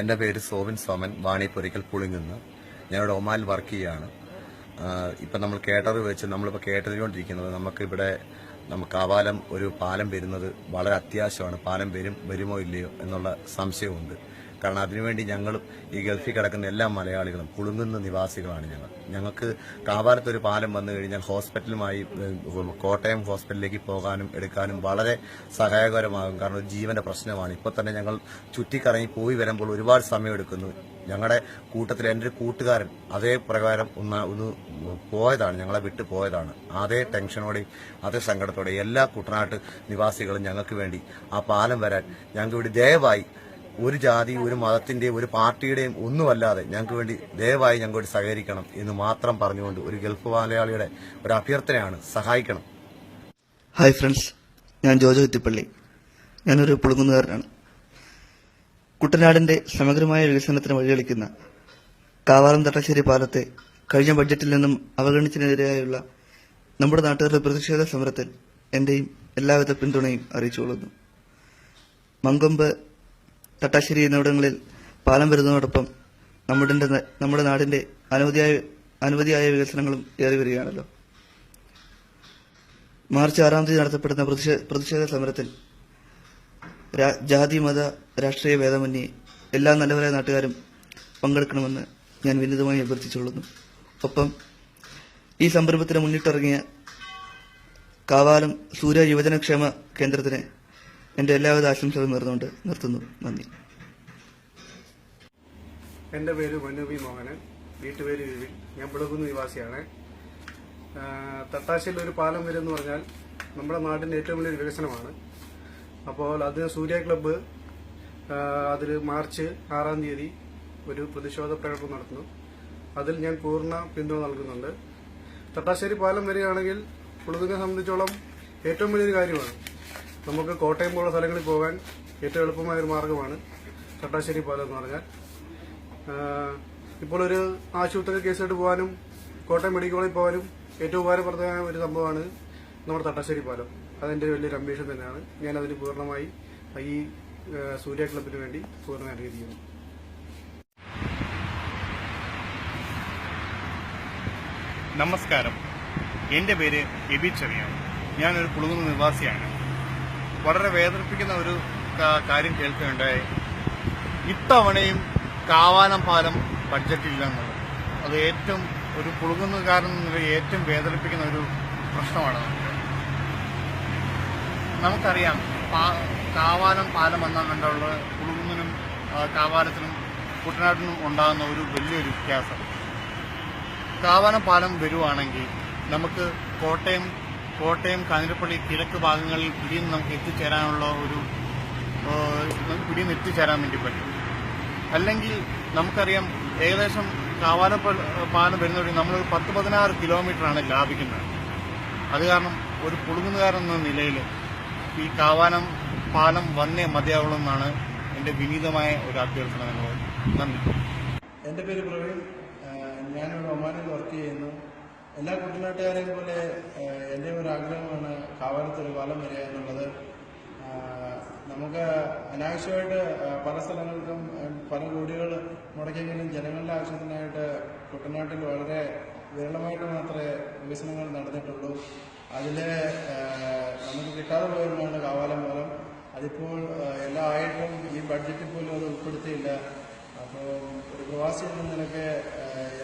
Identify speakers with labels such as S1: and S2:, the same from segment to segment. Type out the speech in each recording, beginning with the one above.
S1: എന്റെ പേര് സോവിൻ സോമൻ വാണിപ്പൊരിക്കൽ പുളിങ്ങുന്ന് ഞാനിവിടെ ഒമാനിൽ വർക്ക് ചെയ്യുകയാണ് ഇപ്പം നമ്മൾ കേട്ടറി വെച്ച് നമ്മളിപ്പോൾ കേട്ടറിഞ്ഞുകൊണ്ടിരിക്കുന്നത് നമുക്കിവിടെ നമുക്ക് ആവാലം ഒരു പാലം വരുന്നത് വളരെ അത്യാവശ്യമാണ്. പാലം വരും വരുമോ ഇല്ലയോ എന്നുള്ള സംശയമുണ്ട്. കാരണം അതിനുവേണ്ടി ഞങ്ങളും ഈ ഗൾഫിൽ കിടക്കുന്ന എല്ലാ മലയാളികളും കുളുങ്ങുന്ന നിവാസികളാണ് ഞങ്ങൾ. ഞങ്ങൾക്ക് കാവാലത്ത് ഒരു പാലം വന്നു കഴിഞ്ഞാൽ ഹോസ്പിറ്റലുമായി കോട്ടയം ഹോസ്പിറ്റലിലേക്ക് പോകാനും എടുക്കാനും വളരെ സഹായകരമാകും. കാരണം ഒരു ജീവന്റെ പ്രശ്നമാണ്. ഇപ്പോൾ തന്നെ ഞങ്ങൾ ചുറ്റിക്കറങ്ങി പോയി വരുമ്പോൾ ഒരുപാട് സമയമെടുക്കുന്നു ഞങ്ങളുടെ കൂട്ടത്തിൽ എന്റെ ഒരു കൂട്ടുകാരൻ അതേ പ്രകാരം ഒന്ന് ഒന്ന് പോയതാണ്. ഞങ്ങളെ വിട്ട് പോയതാണ്. അതേ ടെൻഷനോടെയും അതേ സങ്കടത്തോടെ എല്ലാ കുട്ടനാട്ട് നിവാസികളും ഞങ്ങൾക്ക് വേണ്ടി ആ പാലം വരാൻ ഞങ്ങൾക്ക് ഇവിടെ ദയവായി ഒരു ജാതി ഒരു മതത്തിന്റെയും ഒരു പാർട്ടിയുടെയും ഒന്നുമല്ലാതെ ഞങ്ങൾക്ക് വേണ്ടി ദയവായി ഞങ്ങൾക്ക് വേണ്ടി സഹകരിക്കണം എന്ന് മാത്രം പറഞ്ഞുകൊണ്ട് ഒരു ഗൾഫ് മലയാളിയുടെ ഒരു അഭ്യർത്ഥനയാണ് സഹായിക്കണം.
S2: ഹായ് ഫ്രണ്ട്സ് ഞാൻ ജോജോ എത്തിപ്പള്ളി ഞാനൊരു പുളുങ്ങുന്നുകാരനാണ്. കുട്ടനാടിന്റെ സമഗ്രമായ വികസനത്തിന് വഴിയൊളിക്കുന്ന കാവാലം തട്ടശ്ശേരി പാലത്തെ കഴിഞ്ഞ ബഡ്ജറ്റിൽ നിന്നും അവഗണിച്ചതിനെതിരെയുള്ള നമ്മുടെ നാട്ടുകാരുടെ പ്രതിഷേധ സമരത്തിൽ എന്റെയും എല്ലാവിധ പിന്തുണയും അറിയിച്ചുകൊള്ളുന്നു. മങ്കൊമ്പ് തട്ടാശ്ശേരി എന്നിവിടങ്ങളിൽ പാലം വരുന്നതോടൊപ്പം നമ്മുടെ നമ്മുടെ നാടിന്റെ അനവധിയായ അനവധിയായ വികസനങ്ങളും ഏറി വരികയാണല്ലോ. മാർച്ച് ആറാം തീയതി നടത്തപ്പെടുന്ന പ്രതിഷേ- പ്രതിഷേധ സമരത്തിൽ ജാതി മത രാഷ്ട്രീയ ഭേദമന്യേ എല്ലാ നല്ലവരായ നാട്ടുകാരും പങ്കെടുക്കണമെന്ന് ഞാൻ വിനീതമായി അഭ്യർത്ഥിച്ചുകൊള്ളുന്നു. ഒപ്പം ഈ സംരംഭത്തിന് മുന്നിട്ടിറങ്ങിയ കാവാലം സൂര്യ യുവജനക്ഷേമ കേന്ദ്രത്തിന് എന്റെ എല്ലാവിധ ആശംസകളും നേർന്നുകൊണ്ട് നിർത്തുന്നു. നന്ദി.
S3: എന്റെ പേര് മനു വി മോഹനൻ. വീട്ടുപേര് വിവിൻ ഞാൻ പുളകുന്ന് നിവാസിയാണ്. ആ, തട്ടാശ്ശേരിയിൽ ഒരു പാലം വരുമെന്ന് പറഞ്ഞാൽ നമ്മുടെ നാടിന്റെ ഏറ്റവും വലിയൊരു വികസനമാണ്. അപ്പോൾ അത് സൂര്യ ക്ലബ്ബ് അതിൽ മാർച്ച് ആറാം തീയതി ഒരു പ്രതിഷേധ പ്രകടനം നടത്തുന്നു. അതിൽ ഞാൻ പൂർണ പിന്തുണ നൽകുന്നുണ്ട്. തട്ടാശ്ശേരി പാലം വരികയാണെങ്കിൽ പുളുതിനെ സംബന്ധിച്ചോളം ഏറ്റവും വലിയൊരു കാര്യമാണ്. നമുക്ക് കോട്ടയം പോലുള്ള സ്ഥലങ്ങളിൽ പോകാൻ ഏറ്റവും എളുപ്പമായ ഒരു മാർഗമാണ് ചട്ടാശ്ശേരി പാലം എന്ന് പറഞ്ഞാൽ. ഇപ്പോൾ ഒരു ആശുപത്രി കേസായിട്ട് പോകാനും കോട്ടയം മെഡിക്കൽ കോളേജിൽ പോകാനും ഏറ്റവും ഉപകാരപ്രദമായ ഒരു സംഭവമാണ് നമ്മുടെ തട്ടാശ്ശേരി പാലം. അതെന്റെ വലിയൊരു അംബീഷൻ തന്നെയാണ്. ഞാൻ പൂർണമായി ഈ സൂര്യ ക്ലബിന് വേണ്ടി പൂർണമായി അറിയിക്കുന്നു.
S4: നമസ്കാരം. എന്റെ പേര് എബി ചെറിയാണ് ഞാനൊരു കുളുകുന്ന നിവാസിയാണ്. വളരെ വേദനിപ്പിക്കുന്ന ഒരു കാര്യം കേൾക്കുകയുണ്ടായി. ഇത്തവണയും കാവാനം പാലം ബഡ്ജറ്റില്ല എന്നുള്ളത്. അത് ഏറ്റവും ഒരു പുളുങ്ങുന്ന കാരണം ഏറ്റവും വേദനിപ്പിക്കുന്ന ഒരു പ്രശ്നമാണ് നമുക്കറിയാം കാവാനം പാലം എന്ന കണ്ടുള്ള കുളുകുന്നിനും ആ, കാവാലത്തിനും കുട്ടനാട്ടിനും ഉണ്ടാകുന്ന ഒരു വലിയൊരു വ്യത്യാസം. കാവാനം പാലം വരുവാണെങ്കിൽ നമുക്ക് കോട്ടയം കോട്ടയം കാഞ്ഞിരപ്പള്ളി കിഴക്ക് ഭാഗങ്ങളിൽ പിടിയിൽ നമുക്ക് എത്തിച്ചേരാനുള്ള ഒരു പിടിയും എത്തിച്ചേരാൻ വേണ്ടി പറ്റും. അല്ലെങ്കിൽ നമുക്കറിയാം ഏകദേശം കാവാല പാലം വരുന്ന നമ്മൾ നമ്മളൊരു പത്ത് പതിനാറ് കിലോമീറ്ററാണ് ലാഭിക്കുന്നത്. അത് കാരണം ഒരു കുടുങ്ങുകാരൻ എന്ന നിലയിൽ ഈ കാവാനം പാലം വന്നേ മതിയാവുള്ളൂ എന്നാണ് എന്റെ വിനീതമായ ഒരു അഭ്യർത്ഥന നിങ്ങളോട്. നന്ദി.
S5: എന്റെ പേര് പ്രവീൺ. ഞാനൊരു ഒമാനിൽ വർക്ക് ചെയ്യുന്നു. എല്ലാ കുട്ടനാട്ടുകാരെയും പോലെ എന്റെ ഒരു ആഗ്രഹമാണ് കാവാലത്ത് ഒരു പാലം വരിക എന്നുള്ളത്. നമുക്ക് അനാവശ്യമായിട്ട് പല സ്ഥലങ്ങൾക്കും പല കോടികൾ മുടക്കിയെങ്കിലും ജനങ്ങളുടെ ആവശ്യത്തിനായിട്ട് കുട്ടനാട്ടിൽ വളരെ വിരളമായിട്ട് മാത്രമേ വികസനങ്ങൾ നടന്നിട്ടുള്ളൂ. അതിൽ നമുക്ക് കിട്ടാതെ പോയൊന്നാണ് കാവാലം മൂലം അതിപ്പോൾ എല്ലാ ആയിട്ടും ഈ ബഡ്ജറ്റിൽ പോലും അത് ഉൾപ്പെടുത്തിയില്ല. അപ്പോൾ ഒരു പ്രവാസി എന്ന നിലയ്ക്ക്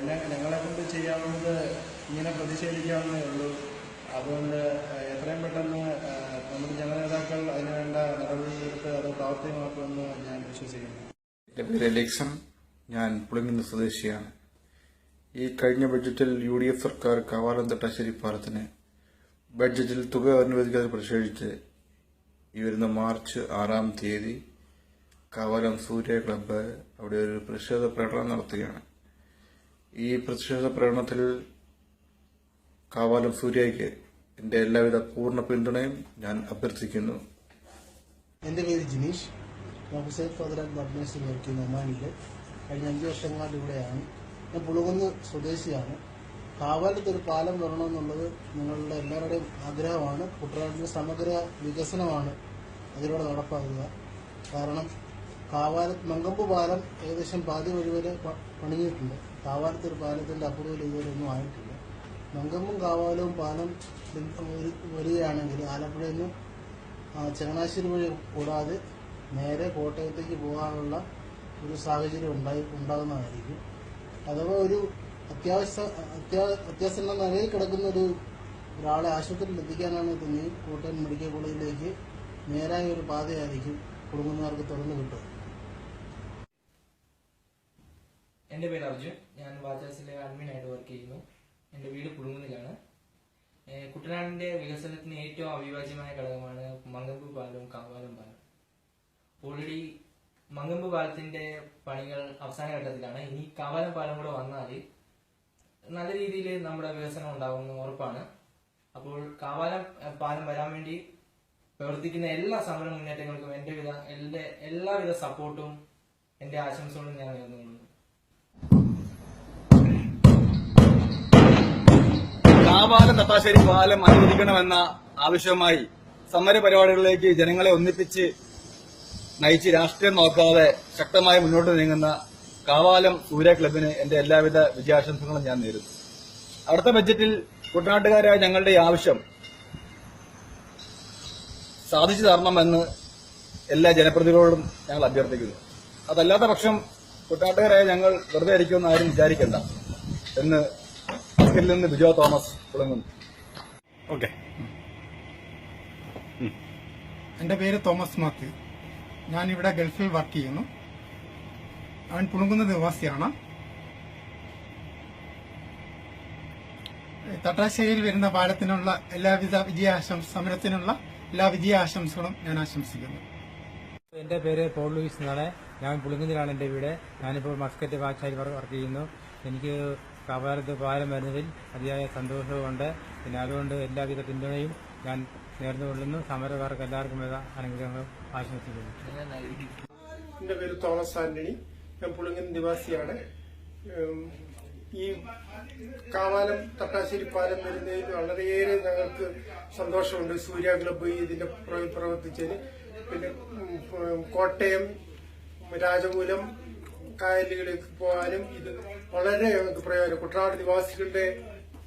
S5: എന്നെ ഞങ്ങളെ കൊണ്ട് ചെയ്യാവുന്നത് ഇങ്ങനെ പ്രതിഷേധിക്കാവുന്നേ ഉള്ളൂ. അതുകൊണ്ട് എത്രയും പെട്ടെന്ന് നമ്മുടെ ജനനേതാക്കൾ അതിനുവേണ്ട നടപടികളെടുത്ത് അത് പ്രാവർത്തികമാക്കുമെന്ന് ഞാൻ വിശ്വസിക്കുന്നു.
S6: എന്റെ പേര് അലക്സൺ ഞാൻ പുളിങ്ങുന്ന സ്വദേശിയാണ്. ഈ കഴിഞ്ഞ ബഡ്ജറ്റിൽ യു ഡി എഫ് സർക്കാർ കവാലം തട്ടാശ്ശേരി പാലത്തിന് ബഡ്ജറ്റിൽ തുക അനുവദിക്കാതെ പ്രതിഷേധിച്ച് ഈ വരുന്ന മാർച്ച് ആറാം തീയതി കവാലം സൂര്യ ക്ലബ്ബ് അവിടെ ഒരു പ്രതിഷേധ പ്രകടനം നടത്തുകയാണ്. ഈ പ്രതിഷേധ പ്രകടനത്തിൽ കാവാലം സൂര്യയ്ക്ക് എന്റെ എല്ലാവിധ പൂർണ പിന്തുണയും ഞാൻ അഭ്യർത്ഥിക്കുന്നു.
S7: എന്റെ പേര് Jineesh. Hussain father and administration work ചെയ്യുന്ന കഴിഞ്ഞ അഞ്ച് വർഷങ്ങളുടെ ഇവിടെയാണ്. ഞാൻ പുളുകുന്ന് സ്വദേശിയാണ്. കാവാലത്ത് ഒരു പാലം വരണമെന്നുള്ളത് നിങ്ങളുടെ എല്ലാവരുടെയും ആഗ്രഹമാണ്. കുട്ടനാടിന്റെ സമഗ്ര വികസനമാണ് അതിലൂടെ നടപ്പാക്കുക. കാരണം കാവാലത്ത് മങ്കമ്പ് പാലം ഏകദേശം പാതി വഴി വരെ പണിഞ്ഞിട്ടുണ്ട്. കാവാലത്ത് ഒരു പാലത്തിന്റെ അപ്രൂവൽ ഇതുവരെ ഒന്നും ആയിട്ടില്ല. മങ്കമ്പും കാവാലവും പാലം വരികയാണെങ്കിൽ ആലപ്പുഴയിൽ നിന്ന് ചങ്ങനാശ്ശേരി വഴി കൂടാതെ നേരെ കോട്ടയത്തേക്ക് പോകാനുള്ള ഒരു സാഹചര്യം ഉണ്ടായി ഉണ്ടാകുന്നതായിരിക്കും. അഥവാ ഒരു അത്യാവശ്യ അത്യാ അത്യാവശ്യം നിലയിൽ കിടക്കുന്ന ഒരു ഒരാളെ ആശുപത്രിയിൽ എത്തിക്കാനാണ് തന്നെ കോട്ടയം മെഡിക്കൽ കോളേജിലേക്ക് നേരായ ഒരു പാതയായിരിക്കും കുടുംബക്കാർക്ക് തുറന്നു കിട്ടുക
S8: എന്റെ പേര് അർജുൻ. ഞാൻ വാചാസിലെ അഡ്മിനായിട്ട് വർക്ക് ചെയ്യുന്നു. എന്റെ വീട് കുട്ടനാടിന്റെ കുട്ടനാടിന്റെ വികസനത്തിന് ഏറ്റവും അവിഭാജ്യമായ ഘടകമാണ് മങ്കമ്പ് പാലവും കാവാലം പാലം. ഓൾറെഡി മങ്കമ്പ് പാലത്തിന്റെ പണികൾ അവസാന ഘട്ടത്തിലാണ്. ഇനി കാവാലം പാലം കൂടെ വന്നാൽ നല്ല രീതിയിൽ നമ്മുടെ വികസനം ഉണ്ടാകുമെന്ന് ഉറപ്പാണ്. അപ്പോൾ കാവാലം പാലം വരാൻ വേണ്ടി പ്രവർത്തിക്കുന്ന എല്ലാ സമര മുന്നേറ്റങ്ങൾക്കും എന്റെ വിധ എന്റെ എല്ലാവിധ സപ്പോർട്ടും എന്റെ ആശംസകളും ഞാൻ നേർന്നുകൊള്ളുന്നു.
S9: കാവാലം തട്ടാശ്ശേരി പാലം അനുവദിക്കണമെന്ന ആവശ്യവുമായി സമര പരിപാടികളിലേക്ക് ജനങ്ങളെ ഒന്നിപ്പിച്ച് നയിച്ച് രാഷ്ട്രീയം നോക്കാതെ ശക്തമായി മുന്നോട്ട് നീങ്ങുന്ന കാവാലം സൂര്യ ക്ലബിന് എന്റെ എല്ലാവിധ വിജയാശംസകളും ഞാൻ നേരുന്നു. അടുത്ത ബജറ്റിൽ കുട്ടനാട്ടുകാരായ ഞങ്ങളുടെ ആവശ്യം സാധിച്ചു തരണമെന്ന് എല്ലാ ജനപ്രതിനിധികളോടും ഞങ്ങൾ അഭ്യർത്ഥിക്കുന്നു. അതല്ലാത്ത പക്ഷം കുട്ടനാട്ടുകാരായ ഞങ്ങൾ വെറുതെ ആരും വിചാരിക്കണ്ട എന്ന് ഇതിൽ നിന്ന് ബിജോ തോമസ് തുടങ്ങുന്നു
S10: ഓക്കെ എന്റെ പേര് തോമസ് മാത്യു. ഞാനിവിടെ ഗൾഫിൽ വർക്ക് ചെയ്യുന്നു. അവൻ പുളുങ്കുന്ന നിവാസിയാണ് തട്ടാശ്ശേരിയിൽ വരുന്ന പാലത്തിനുള്ള എല്ലാവിധ വിജയാശംസ സമരത്തിനുള്ള എല്ലാ വിജയാശംസകളും ഞാൻ ആശംസിക്കുന്നു.
S11: എന്റെ പേര് പോൾ ലൂയിസ് എന്നാണ്. ഞാൻ പുളിങ്കുന്നിലാണ് എന്റെ വീട്. ഞാനിപ്പോൾ മസ്കറ്റ് വാച്ചാരി വർക്ക് ചെയ്യുന്നു. എനിക്ക് കാവാലത്ത് പാലം വരുന്നതിൽ അതിയായ സന്തോഷവുമുണ്ട്. പിന്നെ അതുകൊണ്ട് എല്ലാവിധ പിന്തുണയും ഞാൻ നേർന്നുകൊള്ളുന്നു. സമരക്കാർക്ക് എല്ലാവർക്കും അനുഗ്രഹങ്ങളും ആശംസിക്കുന്നു
S12: എന്റെ പേര് തോമസ് ആന്റണി. ഞാൻ പുളിങ്ങൻ നിവാസിയാണ്. ഈ കാവാലം തട്ടാശ്ശേരി പാലം വരുന്നതിൽ വളരെയേറെ ഞങ്ങൾക്ക് സന്തോഷമുണ്ട്. സൂര്യ ക്ലബ് ഇതിന്റെ പുറകിൽ പ്രവർത്തിച്ചതിന്. പിന്നെ കോട്ടയം രാജമൂലം കായലുകളിലേക്ക് പോകാനും ഇത് വളരെ പ്രയോജനം. കുട്ടനാട് നിവാസികളുടെ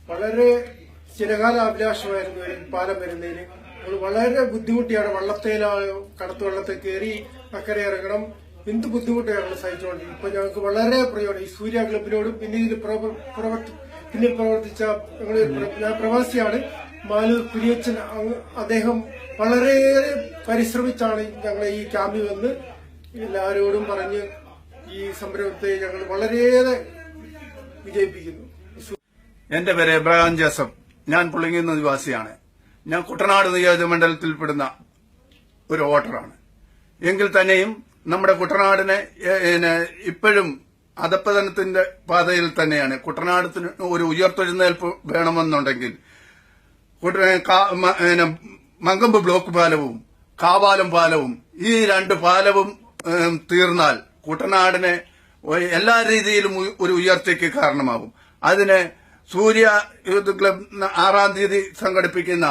S12: വളരെ ചിരകാല അഭിലാഷമായിരുന്നു പാലം വരുന്നതിന്. അത് വളരെ ബുദ്ധിമുട്ടിയാണ്. വള്ളത്തേലായോ കടത്തു വള്ളത്തിൽ കയറി അക്കരെ ഇറങ്ങണം. എന്ത് ബുദ്ധിമുട്ടാണ് ഞങ്ങൾ സഹിച്ചുകൊണ്ടിരിക്കുന്നത് ഇപ്പൊ ഞങ്ങൾക്ക് വളരെ പ്രയോജനം. ഈ സൂര്യ ക്ലബിനോടും പിന്നെ പ്രവർത്തി- പിന്നിൽ പ്രവർത്തിച്ച ഞാൻ പ്രവാസിയാണ്. മാലൂർ കുരിയച്ചൻ അദ്ദേഹം വളരെയേറെ പരിശ്രമിച്ചാണ് ഞങ്ങളെ ഈ ക്യാമ്പിൽ വന്ന് എല്ലാവരോടും പറഞ്ഞ് ഈ സംരംഭത്തെ ഞങ്ങൾ വളരെയേറെ വിജയിപ്പിക്കുന്നു.
S13: എന്റെ പേര് എബ്രഹാം ജോസഫ്. ഞാൻ പുള്ളിങ്ങുന്ന നിവാസിയാണ്. ഞാൻ കുട്ടനാട് നിയോജകമണ്ഡലത്തിൽപ്പെടുന്ന ഒരു വോട്ടറാണ്. എങ്കിൽ തന്നെയും നമ്മുടെ കുട്ടനാടിനെ ഇപ്പോഴും അധപ്പതനത്തിന്റെ പാതയിൽ തന്നെയാണ്. കുട്ടനാടത്തിന് ഒരു ഉയർത്തെഴുന്നേൽപ്പ് വേണമെന്നുണ്ടെങ്കിൽ മങ്കമ്പ് ബ്ലോക്ക് പാലവും കാവാലം പാലവും ഈ രണ്ട് പാലവും തീർന്നാൽ കുട്ടനാടിനെ എല്ലാ രീതിയിലും ഒരു ഉയർച്ചയ്ക്ക് കാരണമാകും. അതിന് സൂര്യ യൂത്ത് ക്ലബ് ആറാം തീയതി സംഘടിപ്പിക്കുന്ന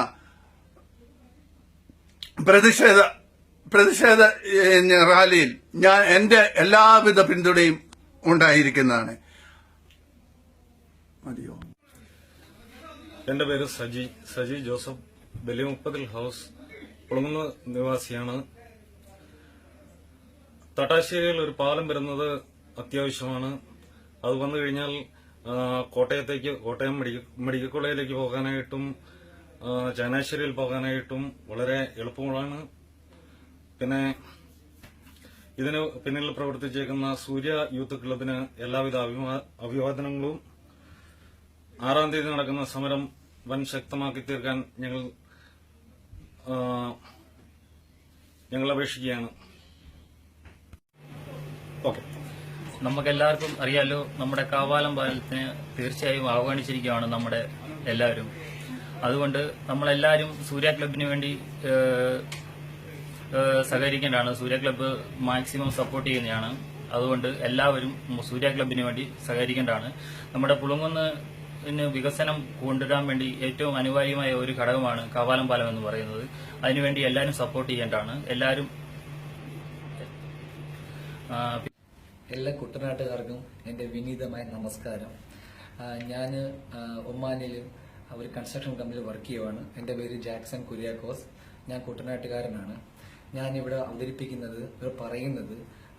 S13: പ്രതിഷേധ പ്രതിഷേധ റാലിയിൽ ഞാൻ എന്റെ എല്ലാവിധ പിന്തുണയും ഉണ്ടായിരിക്കുന്നതാണ്. മതിയോ?
S14: എന്റെ പേര് സജി സജി ജോസഫ്. ബലിമുപ്പതിൽ ഹൗസ് പുളങ്ങുന്ന നിവാസിയാണ്. തട്ടാശ്ശേരിയിൽ ഒരു പാലം വരുന്നത് അത്യാവശ്യമാണ്. അത് വന്നു കഴിഞ്ഞാൽ കോട്ടയത്തേക്ക് കോട്ടയം മെഡിക്കൽ കോളേജിലേക്ക് പോകാനായിട്ടും ചങ്ങനാശ്ശേരിയിൽ പോകാനായിട്ടും വളരെ എളുപ്പമാണ്. പിന്നെ ഇതിന് പിന്നിൽ പ്രവർത്തിച്ചേക്കുന്ന സൂര്യ യൂത്ത് ക്ലബിന് എല്ലാവിധ അഭിവാദനങ്ങളും. ആറാം തീയതി നടക്കുന്ന സമരം വൻ ശക്തമാക്കി തീർക്കാൻ ഞങ്ങൾ ഞങ്ങൾ അപേക്ഷിക്കുകയാണ്. ഓക്കെ.
S15: നമുക്ക് എല്ലാവർക്കും അറിയാലോ നമ്മുടെ കാവാലം പാലത്തിന് തീർച്ചയായും അവഗണിച്ചിരിക്കുകയാണ് നമ്മുടെ എല്ലാവരും. അതുകൊണ്ട് നമ്മളെല്ലാവരും സൂര്യ ക്ലബിന് വേണ്ടി സഹകരിക്കേണ്ടതാണ്. സൂര്യ ക്ലബ്ബ് മാക്സിമം സപ്പോർട്ട് ചെയ്യുന്നതാണ്. അതുകൊണ്ട് എല്ലാവരും സൂര്യ ക്ലബിന് വേണ്ടി സഹകരിക്കേണ്ടതാണ്. നമ്മുടെ പുളുങ്കുന്ന് വികസനം കൊണ്ടുവരാൻ വേണ്ടി ഏറ്റവും അനിവാര്യമായ ഒരു ഘടകമാണ് കവാലം പാലം എന്ന് പറയുന്നത്. അതിനുവേണ്ടി എല്ലാവരും സപ്പോർട്ട് ചെയ്യേണ്ടതാണ്. എല്ലാവരും
S16: എല്ലാ കുട്ടനാട്ടുകാർക്കും എന്റെ വിനീതമായ നമസ്കാരം. ഞാൻ ഒമാനിൽ ഒരു കൺസ്ട്രക്ഷൻ കമ്പനിയിൽ വർക്ക് ചെയ്യുവാണ്. എന്റെ പേര് ജാക്സൺ കുര്യാക്കോസ്. ഞാൻ കുട്ടനാട്ടുകാരനാണ്. ഞാനിവിടെ അവതരിപ്പിക്കുന്നത് പറയുന്നത്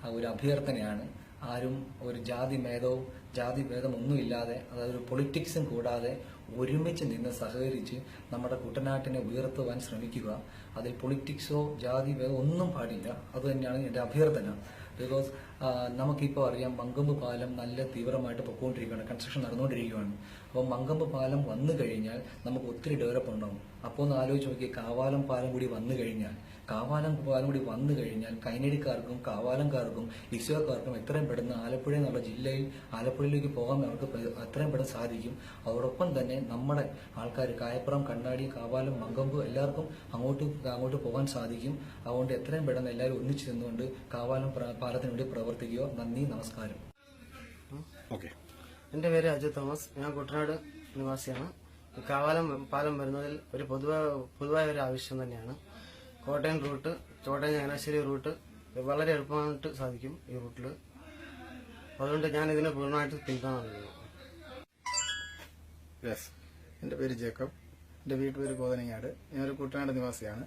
S16: ഒരു അഭ്യർത്ഥനയാണ്. ആരും ഒരു ജാതി ഭേദവും ജാതി ഭേദമൊന്നുമില്ലാതെ അതായത് ഒരു പൊളിറ്റിക്സും കൂടാതെ ഒരുമിച്ച് നിന്ന് സഹകരിച്ച് നമ്മുടെ കുട്ടനാട്ടിനെ ഉയർത്തുവാൻ ശ്രമിക്കുക. അതിൽ പൊളിറ്റിക്സോ ജാതി ഭേദമോ ഒന്നും പാടില്ല. അതുതന്നെയാണ് എന്റെ അഭ്യർത്ഥന. ബിക്കോസ് നമുക്കിപ്പോൾ അറിയാം മങ്കമ്പ് പാലം നല്ല തീവ്രമായിട്ട് പൊക്കോണ്ടിരിക്കുകയാണ്. കൺസ്ട്രക്ഷൻ നടന്നുകൊണ്ടിരിക്കുകയാണ്. അപ്പോൾ മങ്കമ്പ് പാലം വന്നു കഴിഞ്ഞാൽ നമുക്ക് ഒത്തിരി ഡെവലപ്പ് ഉണ്ടാവും. അപ്പോൾ ഒന്ന് ആലോചിച്ച് നോക്കി കാവാലം പാലം കൂടി വന്നു കഴിഞ്ഞാൽ കാവാലം പാലം കൂടി വന്നു കഴിഞ്ഞാൽ കൈനടിക്കാർക്കും കാവാലംകാർക്കും ഇസ്യോക്കാർക്കും എത്രയും പെട്ടെന്ന് ആലപ്പുഴ എന്നുള്ള ജില്ലയിൽ ആലപ്പുഴയിലേക്ക് പോകാൻ അവർക്ക് എത്രയും പെട്ടെന്ന് സാധിക്കും. അതോടൊപ്പം തന്നെ നമ്മുടെ ആൾക്കാർ കായപ്പുറം കണ്ണാടി കാവാലം മങ്കമ്പ് എല്ലാവർക്കും അങ്ങോട്ട് അങ്ങോട്ട് പോകാൻ സാധിക്കും. അതുകൊണ്ട് എത്രയും പെട്ടെന്ന് എല്ലാവരും ഒന്നിച്ചു നിന്നുകൊണ്ട് കാവാലം പാലത്തിനുവേണ്ടി പാലത്തിന് വേണ്ടി പ്രവർത്തിക്കുക. നന്ദി നമസ്കാരം.
S1: ഓക്കെ.
S17: എന്റെ പേര് അജു തോമസ്. ഞാൻ കുട്ടനാട് നിവാസിയാണ്. കാവാലം പാലം വരുന്നതിൽ ഒരു പൊതുവായ പൊതുവായ ഒരു ആവശ്യം തന്നെയാണ്. കോട്ടയം റൂട്ട് കോട്ടയം ചങ്ങനാശ്ശേരി റൂട്ട് വളരെ എളുപ്പമായിട്ട് സാധിക്കും ഈ റൂട്ടിൽ അതുകൊണ്ട് ഞാൻ ഇതിനെ പൂർണമായിട്ട് പിന്തുണ
S12: യെസ് എന്റെ പേര് ജേക്കബ്. എന്റെ വീട്ടുപേര് കോതനങ്ങാട്. ഞാനൊരു കുട്ടനാട് നിവാസിയാണ്.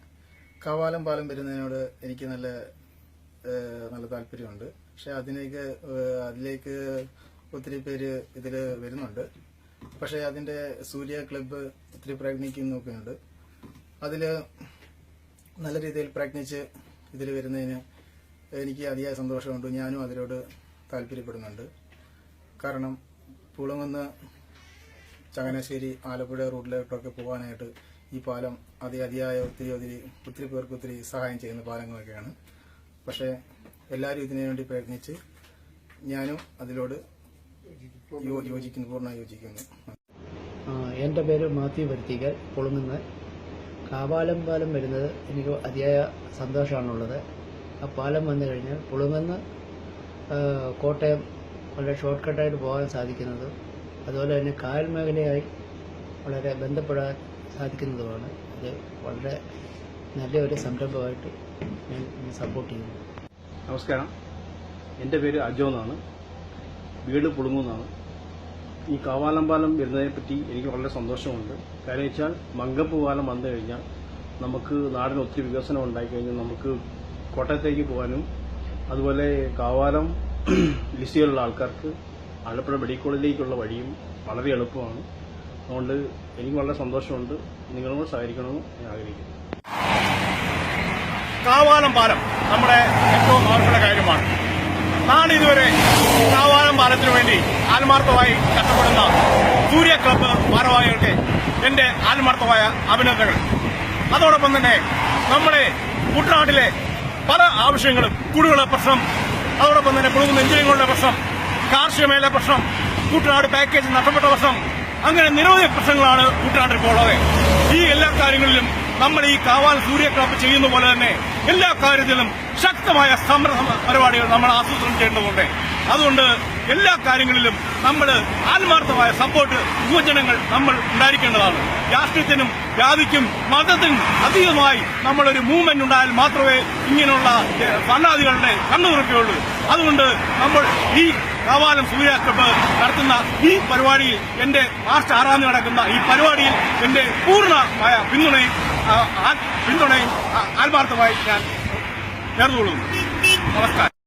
S12: കവാലം പാലം വരുന്നതിനോട് എനിക്ക് നല്ല നല്ല താല്പര്യമുണ്ട്. പക്ഷെ അതിലേക്ക് അതിലേക്ക് ഒത്തിരി പേര് ഇതിൽ വരുന്നുണ്ട്. പക്ഷേ അതിന്റെ സൂര്യ ക്ലബ്ബ് ഒത്തിരി പ്രയത്നിക്കുന്നൊക്കെയുണ്ട്. അതിൽ നല്ല രീതിയിൽ പ്രയത്നിച്ച് ഇതിൽ വരുന്നതിന് എനിക്ക് അതിയായ സന്തോഷമുണ്ട്. ഞാനും അതിലോട് താല്പര്യപ്പെടുന്നുണ്ട്. കാരണം പുളങ്ങുന്ന ചങ്ങനാശ്ശേരി ആലപ്പുഴ റൂട്ടിലോട്ടൊക്കെ പോകാനായിട്ട് ഈ പാലം അതി അതിയായ ഒത്തിരി ഒത്തിരി ഒത്തിരി പേർക്ക് ഒത്തിരി സഹായം ചെയ്യുന്ന പാലങ്ങളൊക്കെയാണ്. പക്ഷേ എല്ലാവരും ഇതിനു വേണ്ടി പ്രയത്നിച്ച് ഞാനും അതിലോട് യോജിക്കുന്നു പൂർണ യോജിക്കുന്നു.
S18: എന്റെ പേര് മാത്യു വരുത്തിക്കൽ. പൊളുങ്ങുന്ന കാവാലം പാലം വരുന്നത് എനിക്ക് അതിയായ സന്തോഷമാണുള്ളത്. ആ പാലം വന്നു കഴിഞ്ഞാൽ പുളുങ്ങുന്ന കോട്ടയം വളരെ ഷോർട്ട് കട്ടായിട്ട് പോകാൻ സാധിക്കുന്നത് അതുപോലെ തന്നെ കായൽ മേഖലയായി വളരെ ബന്ധപ്പെടാൻ സാധിക്കുന്നതുമാണ്. അത് വളരെ നല്ലൊരു സംരംഭമായിട്ട് ഞാൻ സപ്പോർട്ട് ചെയ്യുന്നു.
S19: നമസ്കാരം. എന്റെ പേര് അജോ എന്നാണ്. വീട് പുളുങ്ങുന്നാണ് ഈ കാവാലം പാലം വരുന്നതിനെ പറ്റി എനിക്ക് വളരെ സന്തോഷമുണ്ട്. കാര്യം വെച്ചാൽ മങ്കപ്പ് പാലം വന്നു കഴിഞ്ഞാൽ നമുക്ക് നാടിന് ഒത്തിരി വികസനം ഉണ്ടായി കഴിഞ്ഞാൽ നമുക്ക് കോട്ടയത്തേക്ക് പോകാനും അതുപോലെ കാവാലം ലിസ്റ്റിലുള്ള ആൾക്കാർക്ക് ആലപ്പുഴ മെഡിക്കൽ കോളേജിലേക്കുള്ള വഴിയും വളരെ എളുപ്പമാണ്. അതുകൊണ്ട് എനിക്ക് വളരെ സന്തോഷമുണ്ട്. നിങ്ങളോട് സഹകരിക്കണമെന്ന് ഞാൻ ആഗ്രഹിക്കുന്നു.
S20: കാവാലം പാലം നമ്മുടെ ഏറ്റവും ആവശ്യമുള്ള കാര്യമാണ്. നാട് ഇതുവരെ കാവാലം പാലത്തിനു വേണ്ടി ആത്മാർത്ഥമായി കഷ്ടപ്പെടുന്ന സൂര്യ ക്ലബ്ബ് ഭാരവാഹികൾക്ക് എന്റെ ആത്മാർത്ഥമായ അഭിനന്ദനങ്ങൾ. അതോടൊപ്പം തന്നെ നമ്മുടെ കുട്ടനാട്ടിലെ പല ആവശ്യങ്ങളും കുടിവെള്ള പ്രശ്നം അതോടൊപ്പം തന്നെ പുഴുകുന്ന എഞ്ചിനീയറിംഗുകളുടെ പ്രശ്നം കാർഷിക മേഖല പ്രശ്നം കുട്ടനാട് പാക്കേജ് നഷ്ടപ്പെട്ട പ്രശ്നം അങ്ങനെ നിരവധി പ്രശ്നങ്ങളാണ് കുട്ടനാട്ടിൽ ഇപ്പോൾ ഉള്ളത്. ഈ എല്ലാ കാര്യങ്ങളിലും നമ്മൾ ഈ കാവാൽ സൂര്യ ക്ലബ്ബ് ചെയ്യുന്ന പോലെ തന്നെ എല്ലാ കാര്യത്തിലും ശക്തമായ സമര പരിപാടികൾ നമ്മൾ ആസൂത്രണം ചെയ്യേണ്ടതുണ്ട്. അതുകൊണ്ട് എല്ലാ കാര്യങ്ങളിലും നമ്മൾ ആത്മാർത്ഥമായ സപ്പോർട്ട് യുവജനങ്ങൾ നമ്മൾ ഉണ്ടായിരിക്കേണ്ടതാണ്. രാഷ്ട്രീയത്തിനും ജാതിക്കും മതത്തിനും അതീതമായി നമ്മളൊരു മൂവ്മെന്റ് ഉണ്ടായാൽ മാത്രമേ ഇങ്ങനെയുള്ള ഭരണാധികളുടെ കണ്ണുതുറക്കുകയുള്ളൂ അതുകൊണ്ട് നമ്മൾ ഈ കവാലം സൂര്യ നടത്തുന്ന ഈ പരിപാടിയിൽ എന്റെ മാർച്ച് ആറാം നടക്കുന്ന ഈ പരിപാടിയിൽ എന്റെ പൂർണമായ പിന്തുണയും പിന്തുണയും ആത്മാർത്ഥമായി ഞാൻ നേർന്നുകൊള്ളുന്നു നമസ്കാരം